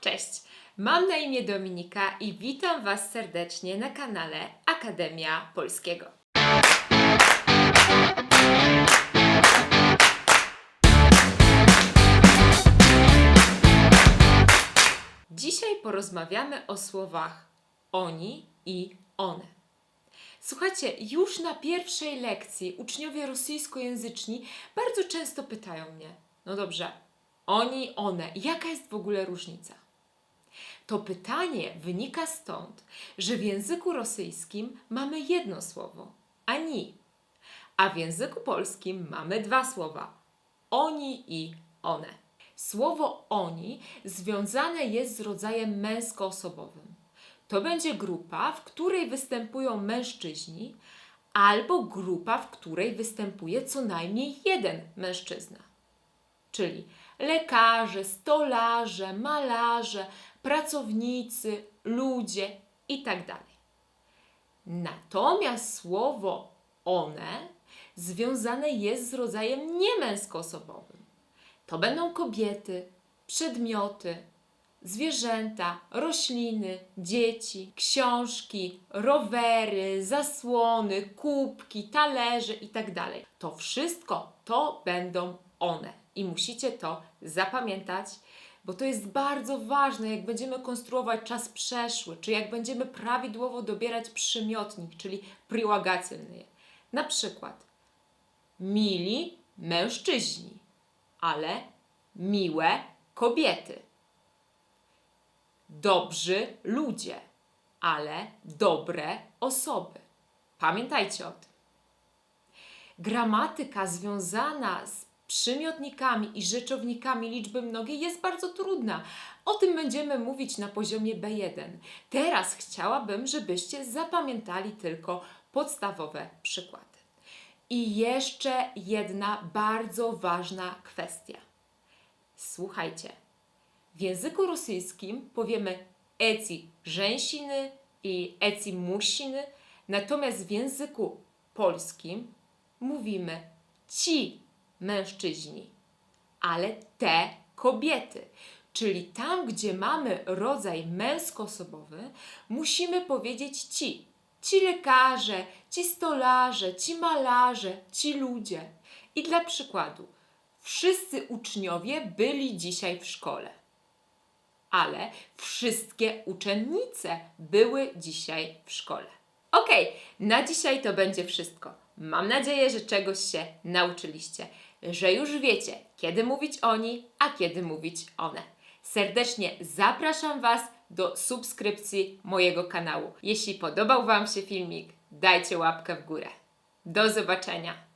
Cześć, mam na imię Dominika i witam Was serdecznie na kanale Akademia Polskiego. Dzisiaj porozmawiamy o słowach oni i one. Słuchajcie, już na pierwszej lekcji uczniowie rosyjskojęzyczni bardzo często pytają mnie: No dobrze, oni, one, jaka jest w ogóle różnica? To pytanie wynika stąd, że w języku rosyjskim mamy jedno słowo ani, a w języku polskim mamy dwa słowa oni i one. Słowo oni związane jest z rodzajem męskoosobowym. To będzie grupa, w której występują mężczyźni, albo grupa, w której występuje co najmniej jeden mężczyzna. Czyli lekarze, stolarze, malarze, pracownicy, ludzie itd. Natomiast słowo one związane jest z rodzajem niemęskoosobowym. To będą kobiety, przedmioty, zwierzęta, rośliny, dzieci, książki, rowery, zasłony, kubki, talerze itd. To wszystko to będą one i musicie to zapamiętać, bo to jest bardzo ważne, jak będziemy konstruować czas przeszły, czy jak będziemy prawidłowo dobierać przymiotnik, czyli priłagacylny. Na przykład mili mężczyźni, ale miłe kobiety. Dobrzy ludzie, ale dobre osoby. Pamiętajcie o tym. Gramatyka związana z przymiotnikami i rzeczownikami liczby mnogiej jest bardzo trudna. O tym będziemy mówić na poziomie B1. Teraz chciałabym, żebyście zapamiętali tylko podstawowe przykłady. I jeszcze jedna bardzo ważna kwestia. Słuchajcie, w języku rosyjskim powiemy eci żeńsiny i eci musiny, natomiast w języku polskim mówimy ci mężczyźni, ale te kobiety. Czyli tam, gdzie mamy rodzaj męskoosobowy, musimy powiedzieć ci. Ci lekarze, ci stolarze, ci malarze, ci ludzie. I dla przykładu, wszyscy uczniowie byli dzisiaj w szkole ale wszystkie uczennice były dzisiaj w szkole. Okej, na dzisiaj to będzie wszystko. Mam nadzieję, że czegoś się nauczyliście, że już wiecie, kiedy mówić oni, a kiedy mówić one. Serdecznie zapraszam Was do subskrypcji mojego kanału. Jeśli podobał Wam się filmik, dajcie łapkę w górę. Do zobaczenia!